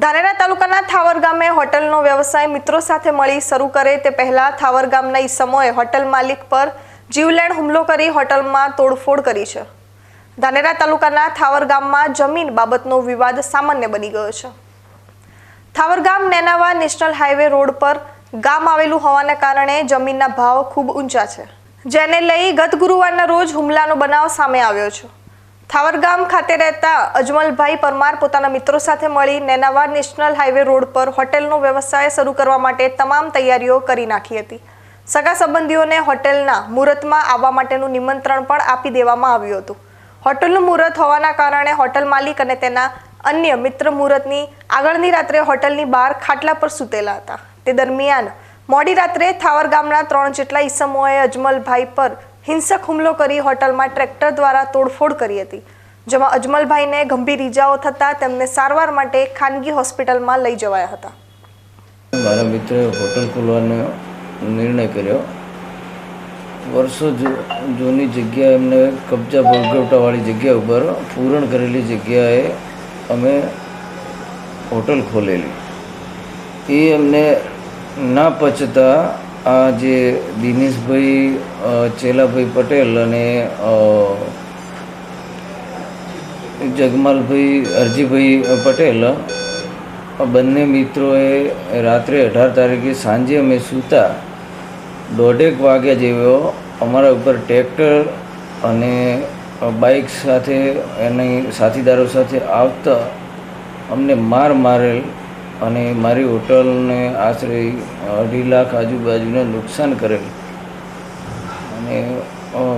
ધાનેરા તાલુકાના થાવર ગામે હોટલનો વ્યવસાય મિત્રો સાથે મળી શરૂ કરે તે પહેલા થાવર ગામના ઈસમોએ હોટલ માલિક પર જીવલેણ હુમલો કરી હોટલમાં તોડફોડ કરી છે. ધાનેરા તાલુકાના થાવર ગામમાં જમીન બાબતનો વિવાદ સામાન્ય બની ગયો છે. થાવર ગામ નેનાવા નેશનલ હાઈવે રોડ પર ગામ આવેલું હોવાને કારણે જમીનના ભાવ ખૂબ ઊંચા છે, જેને લઈ ગત ગુરુવારના રોજ હુમલાનો બનાવ સામે આવ્યો છે. થાવર ગામ ખાતે રહેતા અજમલભાઈ પરમાર પોતાના મિત્રો સાથે મળી નેનાવા નેશનલ હાઈવે રોડ પર હોટેલનો વ્યવસાય શરૂ કરવા માટે તમામ તૈયારીઓ કરી નાખી હતી. સગા સંબંધીઓને હોટેલના મુહૂર્તમાં આવવા માટેનું નિમંત્રણ પણ આપી દેવામાં આવ્યું હતું. હોટલનું મુહૂર્ત હોવાના કારણે હોટલ માલિક અને તેના અન્ય મિત્ર મુહૂર્તની આગળની રાત્રે હોટલની બહાર ખાટલા પર સૂતેલા હતા. તે દરમિયાન મોડી રાત્રે થાવર ગામના ત્રણ જેટલા ઈસમોએ અજમલભાઈ પર હિંસક હુમલો કરી હોટલમાં ટ્રેક્ટર દ્વારા તોડફોડ કરી હતી, જેમાં અજમલભાઈને ગંભીર ઈજાઓ થતાં તેમને સારવાર માટે ખાનગી હોસ્પિટલમાં લઈ જવાયા હતા. મારા મિત્રએ હોટલ ખોલવાનો નિર્ણય કર્યો. વર્ષો જૂની જગ્યા એમને કબજા ભોગવટાવાળી જગ્યા ઉપર પૂરણ કરેલી જગ્યાએ અમે હોટલ ખોલેલી. એ એમને ના પચતા આ જે દિનેશભાઈ ચેલાભાઈ પટેલ અને જગમાલભાઈ અરજીભાઈ પટેલ બંને મિત્રોએ રાત્રે અઢાર તારીખે સાંજે અમે સૂતા. દોઢેક વાગ્યા જેવો અમારા ઉપર ટ્રેક્ટર અને બાઇક સાથે એની સાથીદારો સાથે આવતા અમને માર મારેલ અને મારી હોટલને આશરે અઢી લાખ આજુબાજુને નુકસાન કરેલ. અને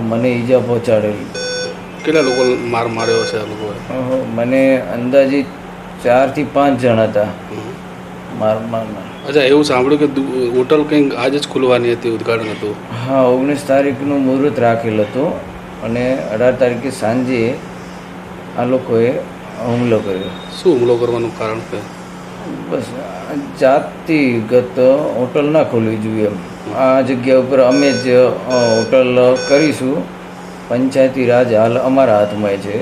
મને ઈજા પહોંચાડેલી. કેટલા લોકો માર માર્યો છે આ લોકોએ? મને અંદાજિત ચારથી પાંચ જણા હતા. માર મારનાર અચ્છા એવું સાંભળ્યું કે હોટલ કંઈક આજે જ ખુલવાની હતી ઉદ્ઘાટન હતું. હા ઓગણીસ તારીખનું મુહૂર્ત રાખેલ હતું અને અઢાર તારીખે સાંજે આ લોકોએ હુમલો કર્યો. શું હુમલો કરવાનું કારણ કે બસ, જાતિગત ગત હોટલ ના ખોલવી જોઈએ આ જગ્યા ઉપર અમે જ હોટલ કરીશું. પંચાયતી રાજ હાલ અમારા હાથમાં છે.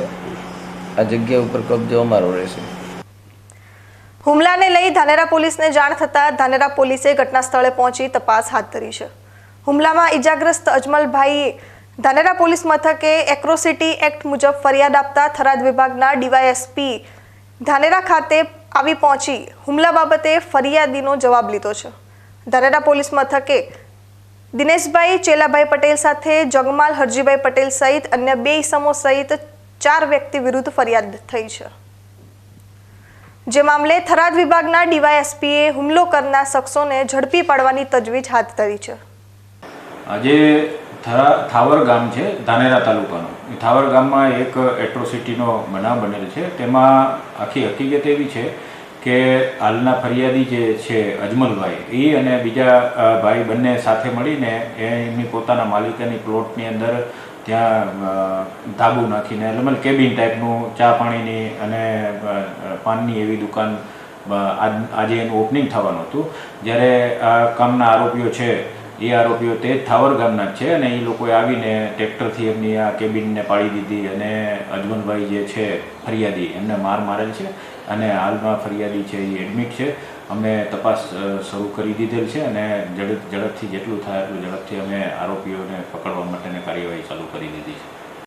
આ જગ્યા ઉપર કબજો અમારો રહેશે. હુમલાને લઈ ધાનેરા પોલીસને જાણ થતાં ધાનેરા પોલીસે ઘટના સ્થળે પહોંચી તપાસ હાથ ધરી છે. હુમલામાં ઈજાગ્રસ્ત અજમલભાઈએ ધાનેરા પોલીસ મથકે એક્રોસિટી એક્ટ મુજબ ફરિયાદ આપતા થરાદ વિભાગના ડીવાયએસપી ધાનેરા ખાતે આવી પહોંચી હુમલા બાબતે ફરિયાદીનો જવાબ લીધો છે. ધાનેરા પોલીસ મથકે દિનેશભાઈ, ચેલાભાઈ પટેલ સાથે જગમાલ, હરજીભાઈ પટેલ સહિત અન્ય બે ઇસમો સહિત ચાર વ્યક્તિ વિરુદ્ધ ફરિયાદ થઈ છે. જે મામલે થરાદ વિભાગના ડીવાયએસપીએ હુમલો કરનાર શખ્સોને ઝડપી પાડવાની તજવીજ હાથ ધરી છે. આજે થાવર ગામ છે, ધાનેરા તાલુકાનું. થાવર ગામમાં એક એટ્રોસિટીનો બનાવ બનેલ છે. તેમાં આખી હકીકત એવી છે કે હાલના ફરિયાદી જે છે, અજમલભાઈ, એ અને બીજા ભાઈ બંને સાથે મળીને એમની પોતાના માલિકાની પ્લોટની અંદર ત્યાં ધાબુ નાખીને, એટલે કેબિન ટાઈપનું ચા પાણીની અને પાનની એવી દુકાન આજે એનું ઓપનિંગ થવાનું હતું. જ્યારે આ કામના આરોપીઓ છે એ આરોપીઓ તે થાવર ગામના છે અને એ લોકોએ આવીને ટ્રેક્ટરથી એમની આ કેબિનને પાડી દીધી અને અજમલભાઈ જે છે ફરિયાદી, એમને માર મારેલ છે અને હાલમાં ફરિયાદી છે એ એડમિટ છે. અમે તપાસ શરૂ કરી દીધેલ છે અને ઝડપ, ઝડપથી જેટલું થાય એટલું ઝડપથી અમે આરોપીઓને પકડવા માટેની કાર્યવાહી ચાલુ કરી દીધી છે.